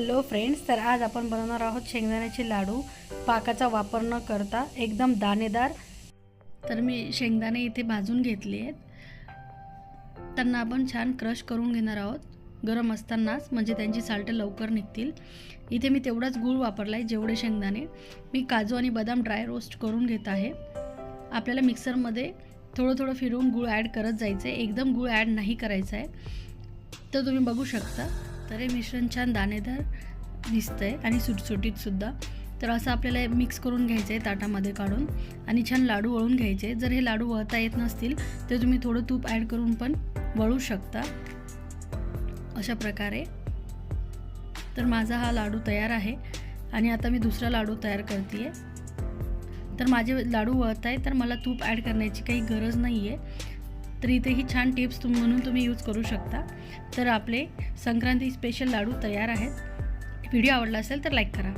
Hello friends तर आज आपण बनवणार आहोत शेंगदाण्याचे लाडू. पाकाचा वापर न करता एकदम दाणेदार. तर मी शेंगदाणे इथे भाजून घेतले आहेत. त्यांना आपण छान क्रश करून घेणार आहोत. गरम असतानाच म्हणजे त्यांची साल्टं लवकर निघतील. इथे मी तेवढाच गूळ वापरला आहे जेवढे शेंगदाणे. मी काजू आणि बदाम ड्राय रोस्ट करून घेत आहे. आपल्याला मिक्सरमध्ये थोडं थोडं फिरवून गूळ ॲड करत जायचं आहे एकदम गूळ ॲड नाही करायचं आहे तर तुम्ही बघू शकता. तर हे मिश्रण छान दाणेदार दिसतं आहे आणि सुटसुटीतसुद्धा तर असं आपल्याला मिक्स करून घ्यायचं आहे ताटामध्ये काढून आणि छान लाडू वळून घ्यायचे. जर हे लाडू वळता येत नसतील तर तुम्ही थोडं तूप ॲड करून पण वळू शकता. अशा प्रकारे. तर माझा हा लाडू तयार आहे आणि आता मी दुसरा लाडू तयार करते आहे तर माझे लाडू वळत आहे तर मला तूप ॲड करण्याची काही गरज नाही आहे तर इथेही छान टिप्स तुम म्हणून तुम्ही यूज करू शकता. तर आपले संक्रांती स्पेशल लाडू तयार आहेत. व्हिडिओ आवडला असेल तर लाईक करा.